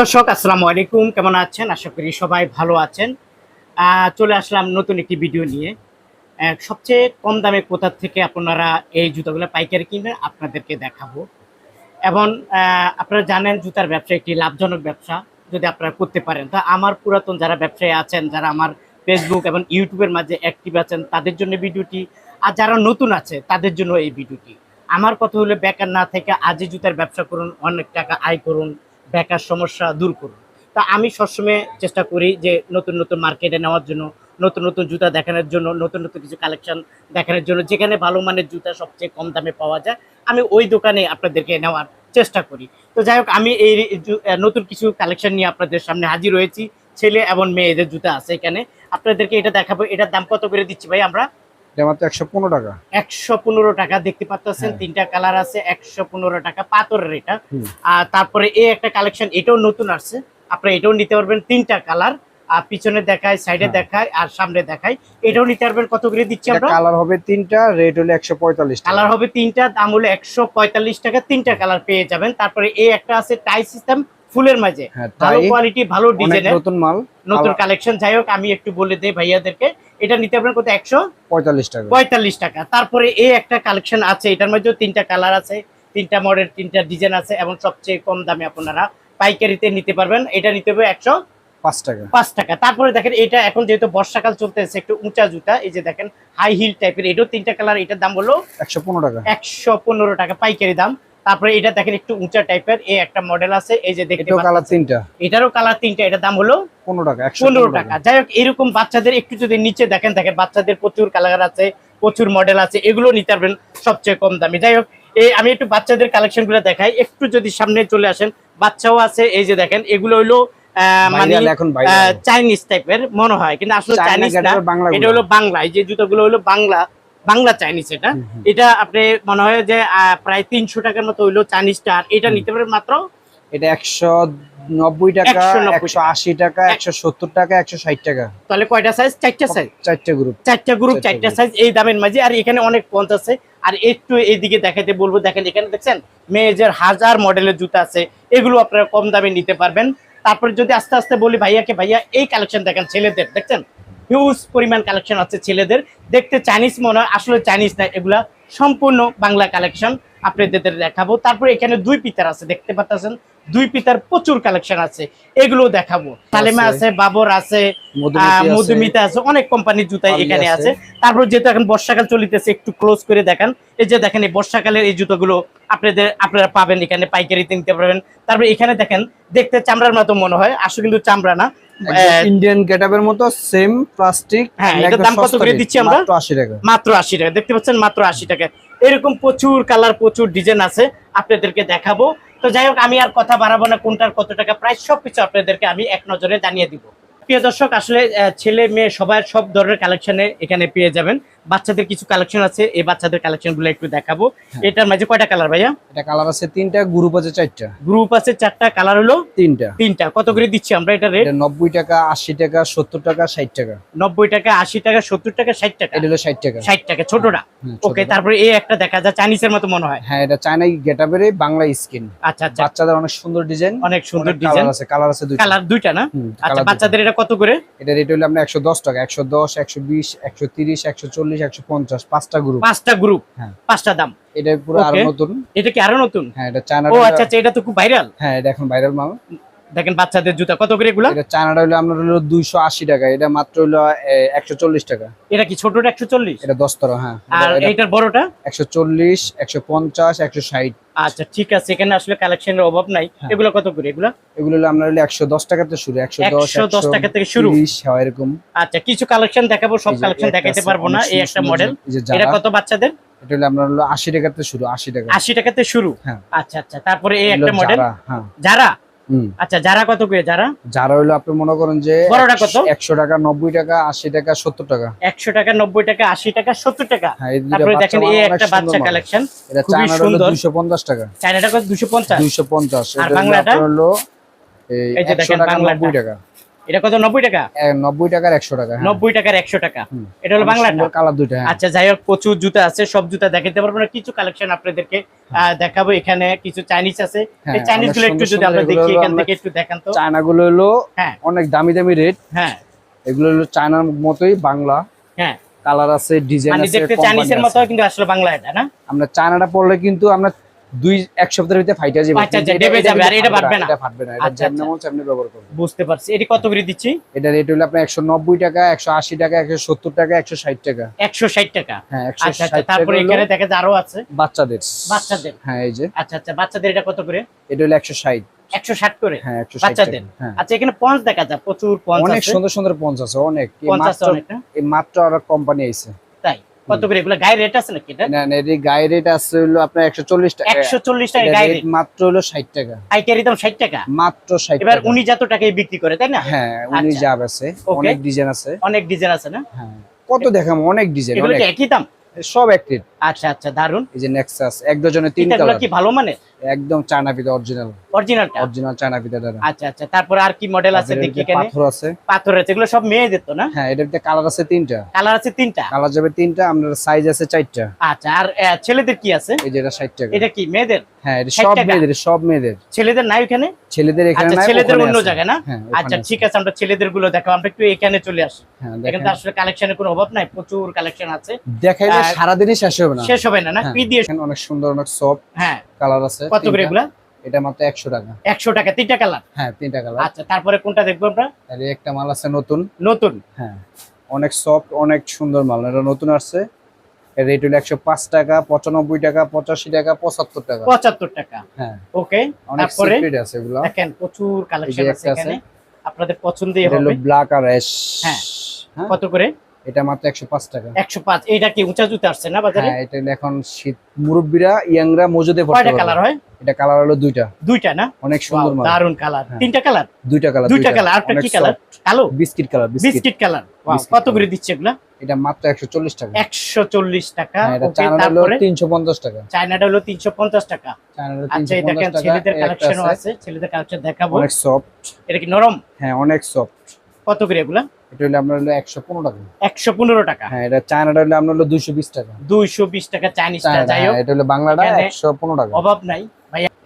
দর্শক, আসসালামু আলাইকুম। কেমন আছেন? আশা করি সবাই ভালো আছেন। চলে আসলাম নতুন একটি ভিডিও নিয়ে। সবচেয়ে কম দামে কোথা থেকে আপনারা এই জুতাগুলো পাইকারি কিনবেন আপনাদেরকে দেখাবো। এবং আপনারা জানেন জুতার ব্যবসা একটি লাভজনক ব্যবসা, যদি আপনারা করতে পারেন। তা আমার পুরাতন যারা ব্যবসায়ী আছেন, যারা আমার ফেসবুক এবং ইউটিউবের মাঝে অ্যাক্টিভ আছেন, তাদের জন্য ভিডিওটি, আর যারা নতুন আছে, তাদের জন্য এই ভিডিওটি। আমার কথা হলো, বেকার না থেকে আজই জুতার ব্যবসা করুন, অনেক টাকা আয় করুন। বেকার সমস্যা দূর করুন। তা আমি সবসময় চেষ্টা করি যে নতুন নতুন মার্কেটে নেওয়ার জন্য, নতুন নতুন জুতা দেখানোর জন্য, নতুন নতুন কিছু কালেকশন দেখানোর জন্য, যেখানে ভালো মানের জুতা সবচেয়ে কম দামে পাওয়া যায়, আমি ওই দোকানে আপনাদেরকে নেওয়ার চেষ্টা করি। তো যাই হোক, আমি এই নতুন কিছু কালেকশন নিয়ে আপনাদের সামনে হাজির হয়েছি, ছেলে এবং মেয়েদের জুতা আছে এখানে। আপনাদেরকে এটা দেখাবো, এটার দাম কত করে দিচ্ছি ভাই আমরা? মাত্র একশো পনেরো টাকা। একশো পনেরো টাকা দেখতে পাচ্ছেন হ্যাঁ। তিনটা কালার আছে একশো পনেরো টাকা পাথরের এটা। আর তারপরে এই একটা কালেকশন এটাও নতুন আসছে। আপনারা এটাও নিতে পারবেন তিনটা কালার। আর পিছনে দেখায় সাইডে হ্যাঁ। দেখায় আর সামনে দেখায়। এটাও নিতে পারবেন কত করে দিচ্ছি আমরা? কালার হবে তিনটা রেট হলো একশো পঁয়তাল্লিশ কালার হবে তিনটা দাম হলো একশো পঁয়তাল্লিশ টাকা তিনটা কালার পেয়ে যাবেন। তারপরে এই একটা আছে টাই সিস্টেম ফুলের মাঝে। হ্যাঁ ভালো কোয়ালিটি ভালো ডিজাইনের নতুন মাল। নতুন কালেকশন যাই হোক আমি একটু বলে দিই ভাইয়াদেরকে। এটা নিতে পারবেন কত? একশো পঁয়তাল্লিশ টাকা। পঁয়তাল্লিশ টাকা। তারপরে এই একটা কালেকশন আছে এটার মধ্যেও তিনটা কালার আছে তিনটা মডেল তিনটা ডিজাইন আছে এবং সবচেয়ে কম দামে আপনারা পাইকারিতে নিতে পারবেন। এটা নিতে হবে একশো পাঁচ টাকা। পাঁচ টাকা। তারপরে দেখেন এটা এখন যেহেতু বর্ষাকাল চলতেছে একটু উঁচা জুতা এই যে দেখেন হাই হিল টাইপের এটাও তিনটা কালার এটার দাম হলো একশো পনেরো টাকা। একশো পনেরো টাকা পাইকারি দাম। তারপরে এটা দেখেন একটু উঁচা টাইপের এই একটা মডেল আছে এই যে দেখতে কালার তিনটা। এটারও কালার তিনটা এটার দাম হলো পনেরো টাকা পনেরো টাকা। যাই হোক এরকম বাচ্চাদের একটু যদি নিচে দেখেন দেখেন বাচ্চাদের প্রচুর কালার আছে প্রচুর মডেল আছে এগুলো নিতে পারবেন সবচেয়ে কম দামে। যাই হোক এই আমি একটু বাচ্চাদের কালেকশনগুলো দেখাই। একটু যদি সামনে চলে আসেন বাচ্চাও আছে এই যে দেখেন এগুলো হলো আহ, মানে চাইনিজ টাইপের মনে হয় কিন্তু আসলে চাইনিজ না এটা হলো বাংলা এই যে জুতোগুলো হলো বাংলা। বাংলা চাইনিজ এটা। এটা আপনি মনে হয় যে প্রায় তিনশো টাকার মতো হইল চাইনিজটা আর এটা নিতে পারেন মাত্র? এটা একশো নব্বই টাকা একশো আশি টাকা একশো সত্তর টাকা একশো ষাট টাকা। তাহলে কয়টা সাইজ চারটা সাইজ চারটে গ্রুপ চারটা গ্রুপ চারটা সাইজ এই দামের মাঝে। আর এখানে অনেক পঞ্চ আছে। আর একটু এইদিকে দেখাতে বলব দেখেন এখানে দেখছেন মেয়েদের হাজার মডেলের জুতা আছে। এগুলো আপনারা কম দামে নিতে পারবেন। তারপরে যদি আস্তে আস্তে বলি ভাইয়াকে ভাইয়া এই কালেকশন দেখেন ছেলেদের দেখছেন? হিউজ পরিমাণ কালেকশন আছে ছেলেদের। দেখতে চাইনিজ মনে হয় আসলে চাইনিজ না এগুলা সম্পূর্ণ বাংলা কালেকশন আপনাদের দেখাবো। তারপরে এখানে দুই পিতার আছে দেখতে পাচ্ছেন? দুই পিতার প্রচুর কালেকশন আছে এগুলো দেখাবো। সালেমা আছে বাবর আছে মধুমতি আছে। অনেক কোম্পানির জুতা এখানে আছে। তারপর যেহেতু এখন বর্ষাকাল চলিতেছে একটু ক্লোজ করে দেখেন। এই যে দেখেন এই বর্ষাকালের এই জুতোগুলো আপনাদের আপনারা পাবেন এখানে পাইকারিতে নিতে পারবেন। তারপর এখানে দেখেন দেখতে চামড়ার মতো মনে হয় আসলে কিন্তু চামড়া না। ইন্ডিয়ান গেটআপের মতো সেম প্লাস্টিক হ্যাঁ, এটার দাম কত করে দিচ্ছি আমরা? আশি টাকা। মাত্র আশি টাকা। দেখতে পাচ্ছেন মাত্র আশি টাকা। এরকম প্রচুর কালার প্রচুর ডিজাইন আছে আপনাদেরকে দেখাবো। তো যাই হোক আমি আর কথা বাড়াবো না কোনটার কত টাকা প্রাইস সবকিছু আপনাদেরকে আমি এক নজরে জানিয়ে দিব। প্রিয় দর্শক আসলে ছেলে মেয়ে সবার সব ধরনের কালেকশনে এখানে পেয়ে যাবেন। বাচ্চাদের কিছু কালেকশন আছে এই বাচ্চাদের কালেকশনগুলো একটু দেখাবো। হ্যাঁ। এটার মাঝে কয়টা কালার ভাইয়া? এটা কালার আছে তিনটা গ্রুপ আছে চারটা। গ্রুপ আছে চারটা কালার হলো তিনটা। তিনটা। কত করে দিচ্ছি আমরা এটা রেট এটা নব্বই টাকা আশি টাকা সত্তর টাকা ষাট টাকা। নব্বই টাকা আশি টাকা সত্তর টাকা ষাট টাকা। এটা হলো ষাট টাকা। ষাট টাকা ছোটটা। ওকে তারপরে এই একটা দেখা যায় চাইনিজের মতো মনে হয়। হ্যাঁ এটা চায়না গেটাবের বাংলা স্কিন আচ্ছা আচ্ছা। বাচ্চাদের অনেক সুন্দর ডিজাইন অনেক সুন্দর ডিজাইন আছে কালার আছে দুইটা। কালার দুইটা না? আচ্ছা বাচ্চাদের এটা কত করে? এটা রেট হলো আপনার একশো দশ টাকা একশো দশ একশো বিশ একশো তিরিশ একশো চল্লিশ একশো পঞ্চাশ পাঁচটা গ্রুপ পাঁচটা গ্রুপ হ্যাঁ। পাঁচটা দাম। এটা পুরো আরও নতুন। এটা কি আরও নতুন? হ্যাঁ এটা চায়না ও আচ্ছা আচ্ছা এটা তো খুব ভাইরাল হ্যাঁ এটা এখন ভাইরাল মাল। দেখেন বাচ্চাদের জুতা কত করে এগুলা? এটা চায়নাটা হলো আপনার হলো দুইশো আশি টাকা এটা মাত্র হলো একশো চল্লিশ টাকা। এটা কি ছোটটা একশো চল্লিশ? এটা দশ তরা হ্যাঁ। আর এইটার বড়টা? একশো চল্লিশ একশো পঞ্চাশ একশো ষাট। আচ্ছা ঠিক আছে এখানে আসলে কালেকশনের অভাব নাই। হ্যাঁ। এগুলো কত করে এগুলা? এগুলো হলো আপনার হলো একশো দশ টাকাতে শুরু একশো দশ 110 টাকা থেকে শুরু। হ্যাঁ, এরকম। আচ্ছা কিছু কালেকশন দেখাবো সব কালেকশন দেখাতে পারব না এই একটা মডেল এটা যারা কত বাচ্চাদের? এটা হলো আপনার হলো আশি টাকাতে শুরু আশি টাকা। আশি টাকাতে শুরু? হ্যাঁ। আচ্ছা আচ্ছা তারপরে এই একটা মডেল যারা, হ্যাঁ। যারা? আচ্ছা যারা কত করে যারা? যারা হলো আপনি মনে করেন যে বড়টা কত? একশো টাকা নব্বই টাকা আশি টাকা সত্তর টাকা। একশো টাকা নব্বই টাকা আশি টাকা সত্তর টাকা। আপনি তারপরে দেখেন এই একটা বাচ্চা কালেকশন এটা চায়নাটা হলো সুন্দর। দুইশো পঞ্চাশ টাকা। চাইনাটা কত দুশো পঞ্চাশ। দুইশো পঞ্চাশ। আর বাংলাটা? হলো এই এই যে একশো দেখেন টাকা বাংলাটা। নব্বই টাকা। এটা কত নব্বই টাকা? নব্বই টাকার একশো টাকা হ্যাঁ। নব্বই টাকার একশো টাকা। এটা হলো বাংলাটা। কালার দুইটা হ্যাঁ। আচ্ছা যাই হোক প্রচুর জুতা আছে সব জুতা দেখাতে পারব না। কিছু কালেকশন আপনাদেরকে দেখাবো। এখানে কিছু চাইনিজ আছে। হ্যাঁ, এই চাইনিজগুলো একটু যদি আমরা দেখি এখান থেকে একটু দেখান তো। চায়না গুলো হলো হ্যাঁ। অনেক দামি দামি রেট। হ্যাঁ। এগুলো হলো চায়নার মতোই বাংলা। হ্যাঁ। কালার আছে ডিজাইন মানে দেখতে চাইনিজের মতো কিন্তু আসলে বাংলা এটা না? আমরা চায়নাটা পড়লে কিন্তু আমরা দুই এক সপ্তাহের ভিতরে ফাইটা যাবে আচ্ছা, আচ্ছা, যাবে, আর এটা ফাটবে না। এটা ফাটবে না এটা আচ্ছা, যেমন আচ্ছা। ব্যবহার করবে। বুঝতে পারছি। এটি কত করে দিচ্ছি? এটা রেট হলো আপনার একশো নব্বই টাকা একশো আশি টাকা একশো সত্তর টাকা একশো ষাট টাকা। একশো ষাট টাকা? হ্যাঁ একশো আচ্ছা ষাট টাকা তারপরে এখানে দেখা যায় আরও আছে। বাচ্চাদের। বাচ্চাদের। হ্যাঁ এই যে। আচ্ছা আচ্ছা। বাচ্চাদের এটা কত করে? এটা হলো একশো ষাট। একশো ষাট করে? হ্যাঁ একশো ষাট বাচ্চাদের? হ্যাঁ। আচ্ছা এখানে পঞ্চ দেখা যায়। প্রচুর পঞ্চ অনেক সুন্দর সুন্দর পঞ্চ আছে অনেক। মাত্র এই মাত্র আর কোম্পানি আইছে। তাই? কত করে? এগুলো গায়ে রেট আছে নাকি না না এর গায়ে রেট আছে হলো আপনার একশো চল্লিশ টাকা। গায়ে রেট মাত্র হলো টাকা। পাইকারি দাম ষাট টাকা? মাত্র এবার উনি যত টাকায় বিক্রি করে তাই না? হ্যাঁ উনি আচ্ছা। আছে অনেক ডিজাইন আছে। অনেক ডিজাইন আছে না? হ্যাঁ কত দেখাম অনেক ডিজাইন এগুলো একই দাম? সব এক রেট আচ্ছা আচ্ছা দারুণ এই যে নেক্সাস এক ডজনে তিন এগুলো কালার কি ভালো মানে? একদম চায়না পিতা অরিজিনাল অরিজিনালটা অরিজিনাল চায়না দাদা। আচ্ছা আচ্ছা। তারপরে আর কি মডেল আছে দেখি এখানে? পাথর আছে। পাথর আছে এগুলো সব মেয়ে যেত না? হ্যাঁ এটার ভিতরে কালার আছে তিনটা। কালার আছে তিনটা? কালার যাবে তিনটা আপনার সাইজ আছে চারটা। আচ্ছা আর ছেলেদের কি আছে? এই যে এটা ষাট টাকা এটা কি মেয়েদের? হ্যাঁ এটা সব মেয়েদের সব মেয়েদের। ছেলেদের নাই ওখানে? ছেলেদের এখানে আচ্ছা নাই ছেলেদের অন্য আছে। জায়গায় না? হ্যাঁ আচ্ছা ঠিক আছে আমরা ছেলেদেরগুলো দেখাবো। আমরা একটু এখানে চলে আসি। হ্যাঁ এখানে দেখেন। তো আসলে কালেকশনের কোনো অভাব নাই প্রচুর কালেকশন আছে। দেখাইলে সারাদিনই শেষ হবে না। শেষ হবে না না? হ্যাঁ। পি দিয়ে এখানে অনেক সুন্দর অনেক সফট হ্যাঁ। কালার আছে কত করে। এগুলা? এটা মাত্র একশো টাকা। একশো টাকা তিনটা কালার? হ্যাঁ তিনটা কালার। আচ্ছা তারপরে কোনটা দেখব আমরা? আর এই একটা মাল আছে নতুন। নতুন। হ্যাঁ অনেক সফট অনেক সুন্দর মাল। এটা নতুন আসছে। এর রেট হলো একশো পাঁচ টাকা পঁচানব্বই টাকা পঁচাশি টাকা পঁচাত্তর টাকা। পঁচাত্তর টাকা। হ্যাঁ। ওকে অনেক তারপরে সিক্রেট আছে এগুলো। দেখেন প্রচুর কালেকশন আছে এখানে। আপনাদের পছন্দই হবে এটা হলো ব্ল্যাক আর অ্যাশ। হ্যাঁ। কত করে? এটা মাত্র একশো পাঁচ টাকা। একশো পাঁচ এইটা কি উঁচা জুতে আসছে না বাজারে? হ্যাঁ এটা এখন শীত মুরব্বীরা ইয়াংরা মজুদে পড়তে কয়টা কালার হয়? এটা কালার হলো দুইটা। দুইটা না? অনেক সুন্দর মাল। দারুণ কালার। হ্যাঁ। তিনটা কালার? দুইটা কালার দুইটা কালার আরটা কি কালার? কালো? Biscuit colour biscuit. কালার। কত করে দিচ্ছে এগুলা? এটা মাত্র একশো চল্লিশ টাকা। একশো চল্লিশ টাকা? হ্যাঁ, এটা চায়না হলো তারপরে? তিনশো পঞ্চাশ টাকা। চায়নাটা হলো তিনশো পঞ্চাশ টাকা। আচ্ছা এই 350 দেখেন ছেলেদের কালেকশনও আছে। আছে ছেলেদের কালেকশন দেখাবো। অনেক সফট এটা কি নরম? হ্যাঁ অনেক সফট কত করে এগুলা? এটা হলো আপনার হলো একশো পনেরো টাকা। একশো পনেরো টাকা। হ্যাঁ এটা চায়নাটা হলো আপনার হলো দুইশো বিশ টাকা। দুইশো বিশ টাকা চাইনিজটা চায়না, যাই হ্যাঁ, হোক। এটা হলো বাংলাটা একশো পনেরো টাকা। অভাব নাই।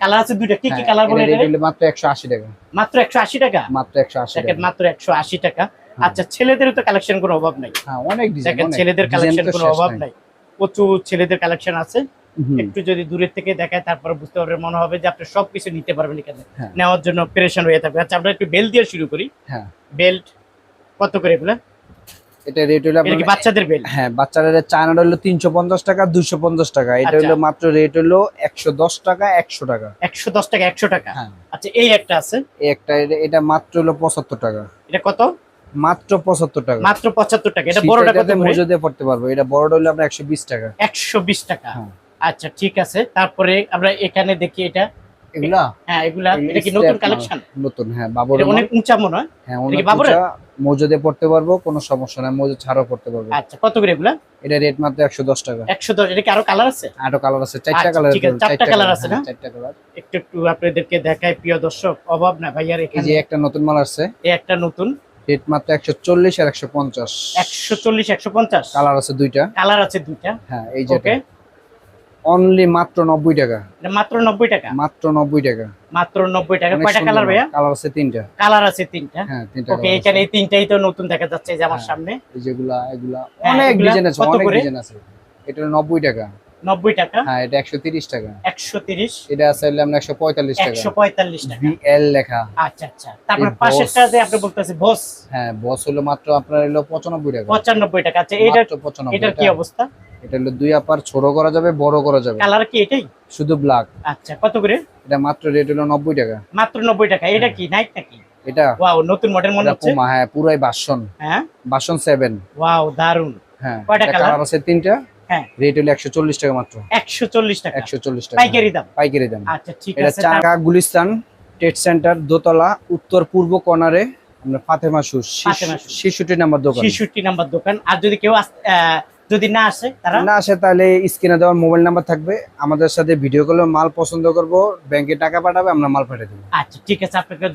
কালার আছে দুইটা। কি কি হ্যাঁ, কালার বলে এটা মাত্র একশো আশি টাকা। মাত্র একশো আশি টাকা? মাত্র একশো আশি দেখেন টাকা। মাত্র একশো আশি টাকা। আচ্ছা ছেলেদেরও তো কালেকশন কোনো অভাব নাই। হ্যাঁ অনেক ডিজাইন ছেলেদের কালেকশন কোনো অভাব নাই। প্রচুর ছেলেদের কালেকশন আছে। একটু যদি দূরের থেকে দেখায় তারপরে বুঝতে পারবে মনে হবে যে আপনি সবকিছু নিতে পারবেন এখানে। হ্যাঁ। নেওয়ার জন্য প্রেশন হয়ে থাকবে। আচ্ছা আমরা একটু বেল্ট দিয়ে শুরু করি। হ্যাঁ। বেল্ট কত করে এগুলো? এটা রেট হলো আপনার বাচ্চাদের বেল্ট হ্যাঁ বাচ্চাদের চায়নাটা হলো তিনশো পঞ্চাশ টাকা দুইশো পঞ্চাশ টাকা। এটা আচ্ছা। হলো মাত্র রেট হলো একশো দশ টাকা একশো টাকা। একশো দশ টাকা একশো টাকা? হ্যাঁ। আচ্ছা এই একটা আছে? এই একটা এটা- মাত্র হলো পঁচাত্তর টাকা। এটা কত? মাত্র পঁচাত্তর টাকা। মাত্র পঁচাত্তর টাকা। এটা বড়টা কত মজুদে পড়তে পারব। এটা বড়টা হলো আপনার একশো বিশ টাকা। একশো বিশ টাকা। হ্যাঁ। আচ্ছা ঠিক আছে। তারপরে আমরা এখানে দেখি এটা। এগুলা? হ্যাঁ এগুলা। এটা কি নতুন কালেকশন নতুন হ্যাঁ বাবুর অনেক উঁচা মনে হয়? হ্যাঁ অনেক বাবুরের? মজুদে পড়তে পারব কোনো সমস্যা নাই মজুদ ছাড়াও পড়তে পারব। আচ্ছা কত করে এগুলা? এটা রেট মাত্র একশো দশ টাকা। একশো দশ এটা কি আরও কালার আছে? আরও কালার আছে চারটা আচ্ছা, কালার আছে, চারটা colour আছে না? চারটা কালার একটু একটু আপনাদেরকে দেখায় প্রিয় দর্শক অভাব না ভাইয়ার এখানে যে একটা নতুন মাল আসছে। এই একটা নতুন। রেট মাত্র একশো চল্লিশ আর একশো পঞ্চাশ। একশো চল্লিশ একশো পঞ্চাশ? কালার আছে দুইটা। কালার আছে দুইটা। হ্যাঁ এই যে ওকে অনলি মাত্র নব্বই টাকা। এটা মাত্র নব্বই টাকা? মাত্র নব্বই টাকা। মাত্র নব্বই টাকা। কয়টা কালার ভাইয়া? কালার আছে তিনটা। কালার আছে তিনটা। হ্যাঁ তিনটা ওকে এখানে এই তিনটাই তো নতুন দেখা যাচ্ছে এই যে আমার হ্যাঁ। সামনে। এই যেগুলা এগুলা হ্যাঁ, অনেক ডিজাইন আছে অনেক ডিজাইন আছে। এটা হলো নব্বই টাকা। নব্বই টাকা? হ্যাঁ এটা একশো তিরিশ টাকা। একশো তিরিশ? এটা আছে একশো পঁয়তাল্লিশ টাকা। একশো পঁয়তাল্লিশ টাকা। বিএল লেখা। আচ্ছা আচ্ছা। তারপরে পাশেরটা যে আপনি বলতেছে বস হ্যাঁ বস হলো মাত্র আপনার হলো পঁচানব্বই টাকা। পঁচানব্বই টাকা। আচ্ছা মাত্র 95 এটার কি অবস্থা? এটা হলো দুই আপার ছোট করা যাবে বড় করা যাবে। কালার কি এটাই? শুধু ব্ল্যাক আচ্ছা কত করে? এটা মাত্র রেট হলো নব্বই টাকা। মাত্র নব্বই টাকা। এটা কি নাইট নাকি? এটা ওয়াও নতুন মডেল মনে হচ্ছে। পুমা হ্যাঁ পুরাই বাসন হ্যাঁ? বাসন সেভেন ওয়াও দারুণ হ্যাঁ কয়টা এটা কালার আছে তিনটা। হ্যাঁ। রেট হলো একশো চল্লিশ টাকা মাত্র। একশো চল্লিশ টাকা। একশো চল্লিশ টাকা। পাইকারি দাম? পাইকারি দাম। আচ্ছা ঠিক আছে তার- চাকা গুলিস্তান ট্রেড সেন্টার দোতলা উত্তর পূর্ব কর্নারে আমরা ফাতেমা shoes। শিশুটি নাম্বার দোকান। ছেষট্টি নাম্বার দোকান। আর যদি কেউ যদি না আসে তারা? না আসে তাহলে স্ক্রিনে দেওয়ার মোবাইল নাম্বার থাকবে। আমাদের সাথে ভিডিও কলে মাল পছন্দ করব ব্যাংকে টাকা পাঠাবে আমরা মাল পাঠিয়ে দেবো। আচ্ছা ঠিক আছে আপনাকে